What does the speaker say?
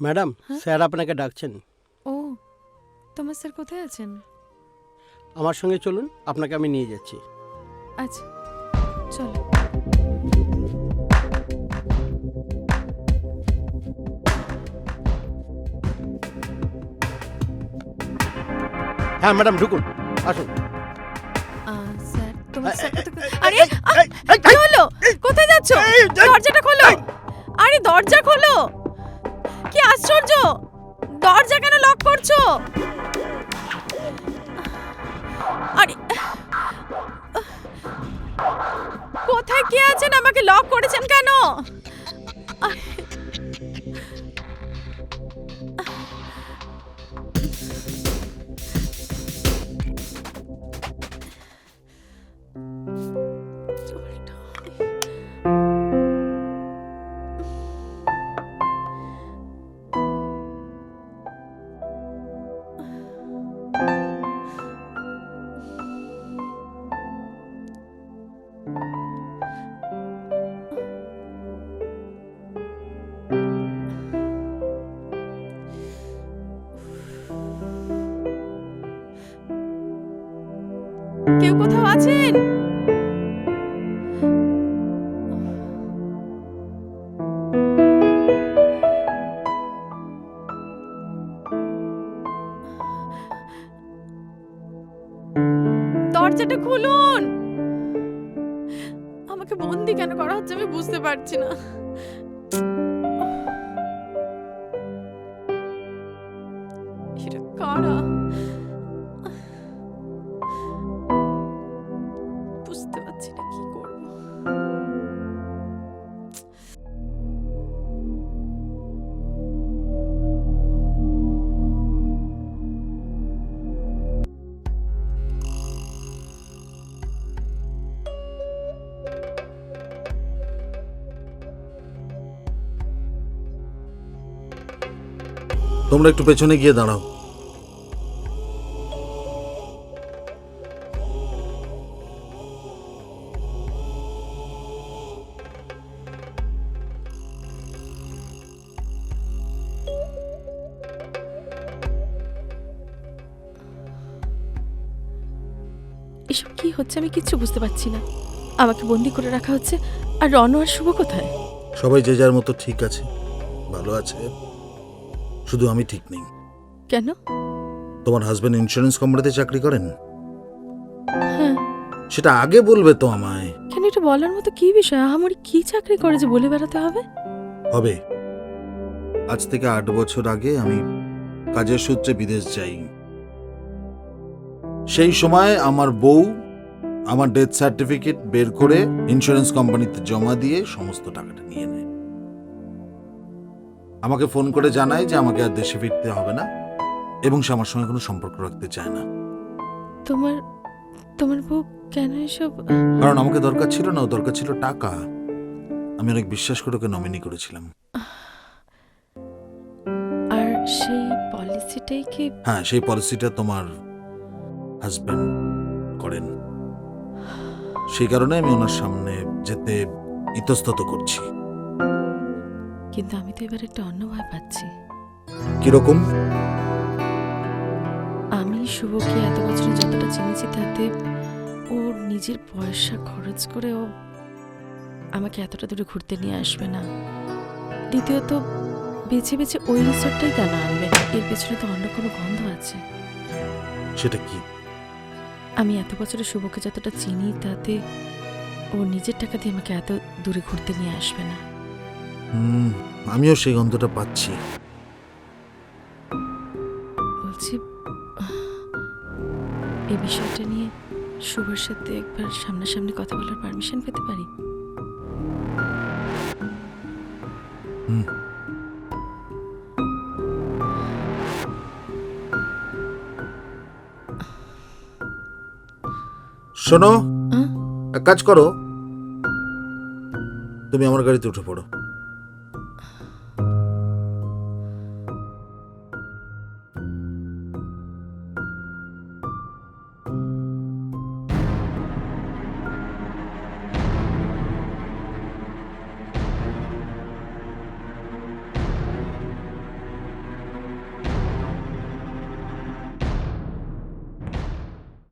Madam sir আপনাকে ডাকছেন। ও তোমার স্যার কোথায় আছেন? আমার সঙ্গে চলুন আপনাকে আমি নিয়ে যাচ্ছি। আচ্ছা চলো। হ্যাঁ ম্যাডাম ঢুকুন। আসুন। আহ, স্যার তোমার স্যার কোথায়- আরে আহ, এই, এই, কি হলো? কোথায় যাচ্ছ? দরজাটা আমাকে লক করেছেন কেন কেউ কোথাও আছেন? দরজাটা খুলুন। আমাকে বন্দি কেন করা হচ্ছে আমি বুঝতে পারছি না। এটা কারা? তোমরা একটু পেছনে গিয়ে দাঁড়াও। এসব কি হচ্ছে? আমি কিচ্ছু বুঝতে পারছি না। আমাকে বন্দি করে রাখা হচ্ছে। আর রণ আর শুভ কোথায়? সবাই যে যার মতো ঠিক আছে। ভালো আছে। শুধু আমি ঠিক নেই। কেন? তোমার হাজবেন্ড ইন্স্যুরেন্স কোম্পানিতে চাকরি করেন? হ্যাঁ। সেটা আগে বলবে তো আমায়। কেন এটা বলার মতো কি বিষয়? আহামরি কি চাকরি করে যে বলে বেড়াতে হবে? হবে। আজ থেকে আট বছর আগে আমি কাজের সূত্রে বিদেশ যাই। সেই সময় আমার বউ আমার ডেথ সার্টিফিকেট বের করে ইন্স্যুরেন্স কোম্পানিতে জমা দিয়ে সমস্ত টাকাটা নিয়ে নেয়। আমাকে ফোন করে জানায় যে আমাকে আর দেশে ফিরতে হবে না এবং সে আমার সঙ্গে কোনো সম্পর্ক রাখতে চায় না। তোমার তোমার বউ কেন এসব? কারণ আমাকে দরকার ছিল না ও দরকার ছিল টাকা। আমি অনেক বিশ্বাস করে ওকে নমিনি করেছিলাম। আর সেই পলিসিটাই কি হ্যাঁ সেই পলিসিটা তোমার হাজব্যান্ড করেন। সেই কারণে আমি ওনার সামনে যেতে ইতস্তত করছি। কিন্তু আমি তো এবার একটা অন্য ভয় পাচ্ছি। কীরকম? আমি শুভকে এত বছরে যতটা চিনেছি তাতে ওর নিজের পয়সা খরচ করে ও আমাকে এতটা দূরে ঘুরতে নিয়ে আসবে না। দ্বিতীয়ত বেছে বেছে ওই রিসোর্টটাই কেন আনবে? এর পেছনে তো অন্য কোনো গন্ধ আছে। সেটা কি? আমি এত বছরে শুভকে যতটা চিনি তাতে ও নিজের টাকা দিয়ে আমাকে এত দূরে ঘুরতে নিয়ে আসবে না। হুম, আমিও সেই গন্ধটা পাচ্ছি। বলছি এই বিষয়টা নিয়ে শুভর সাথে একবার সামনাসামনি কথা বলার পারমিশন পেতে পারি? হুম। শোনো এক কাজ করো। তুমি আমার গাড়িতে উঠে পড়ো।